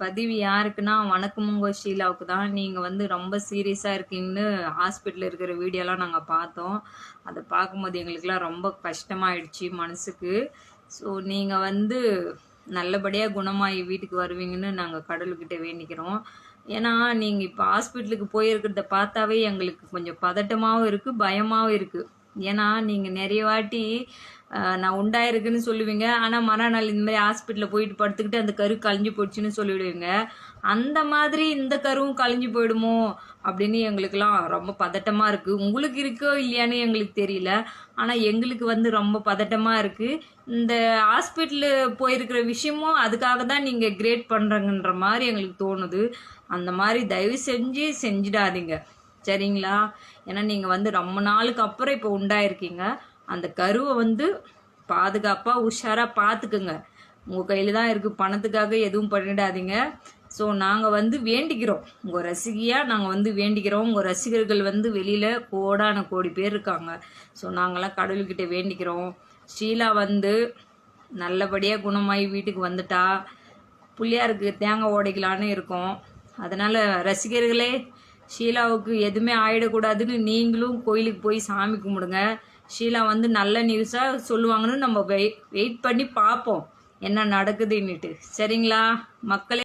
பதிவு யாருக்குன்னா வணக்கமுங்கோ ஷீலாவுக்கு தான் நீங்கள் வந்து ரொம்ப சீரியஸாக இருக்கீங்கன்னு ஹாஸ்பிட்டலில் இருக்கிற வீடியோலாம் நாங்கள் பார்த்தோம். அதை பார்க்கும்போது எங்களுக்கெல்லாம் ரொம்ப கஷ்டமாயிடுச்சு மனசுக்கு. ஸோ நீங்கள் வந்து நல்லபடியாக குணமாகி வீட்டுக்கு வருவீங்கன்னு நாங்கள் கடவுள்கிட்ட வேண்டிக்கிறோம். ஏன்னா நீங்கள் இப்போ ஹாஸ்பிட்டலுக்கு போயிருக்கிறத பார்த்தாவே எங்களுக்கு கொஞ்சம் பதட்டமாகவும் இருக்குது பயமாகவும் இருக்குது ஏன்னா நீங்கள் நிறைய வாட்டி நான் உண்டாயிருக்குன்னு சொல்லுவீங்க. ஆனால் மறுநாள் இந்த மாதிரி ஹாஸ்பிட்டலில் போயிட்டு படுத்துக்கிட்டு அந்த கரு கழிஞ்சு போச்சுன்னு சொல்லிவிடுவீங்க அந்த மாதிரி இந்த கருவும் கழிஞ்சு போயிடுமோ அப்படின்னு எங்களுக்கெல்லாம் ரொம்ப பதட்டமாக இருக்குது உங்களுக்கு இருக்கோ இல்லையான்னு எங்களுக்கு தெரியல. ஆனால் எங்களுக்கு வந்து ரொம்ப பதட்டமாக இருக்குது இந்த ஹாஸ்பிட்டலு போயிருக்கிற விஷயமும் அதுக்காக தான் நீங்கள் கிரேட் பண்ணுறங்கன்ற மாதிரி எங்களுக்கு தோணுது. அந்த மாதிரி தயவு செஞ்சு செஞ்சிடாதீங்க. சரிங்களா? ஏன்னா நீங்கள் வந்து ரொம்ப நாளுக்கு அப்புறம் இப்போ உண்டாயிருக்கீங்க. அந்த கருவை வந்து பாதுகாப்பாக உஷாராக பார்த்துக்குங்க உங்கள் கையில் தான் இருக்குது பணத்துக்காக எதுவும் பண்ணிடாதீங்க. ஸோ நாங்கள் வந்து வேண்டிக்கிறோம். உங்கள் ரசிகையாக நாங்கள் வந்து வேண்டிக்கிறோம். உங்கள் ரசிகர்கள் வந்து வெளியில் கோடான கோடி பேர் இருக்காங்க. ஸோ நாங்களாம் கடவுள்கிட்ட வேண்டிக்கிறோம். ஷீலா வந்து நல்லபடியாக குணமாகி வீட்டுக்கு வந்துட்டா. பிள்ளையாருக்கு தேங்காய் உடைக்கலான்னு இருக்கோம். அதனால் ரசிகர்களே ஷீலாவுக்கு எதுவுமே ஆயிடக்கூடாதுன்னு நீங்களும் கோயிலுக்கு போய் சாமி கும்பிடுங்க. ஷீலா வந்து நல்ல நியூஸாக சொல்லுவாங்கன்னு நம்ம வெயிட் வெயிட் பண்ணி பார்ப்போம். என்ன நடக்குதுன்னுட்டு. சரிங்களா? மக்களே.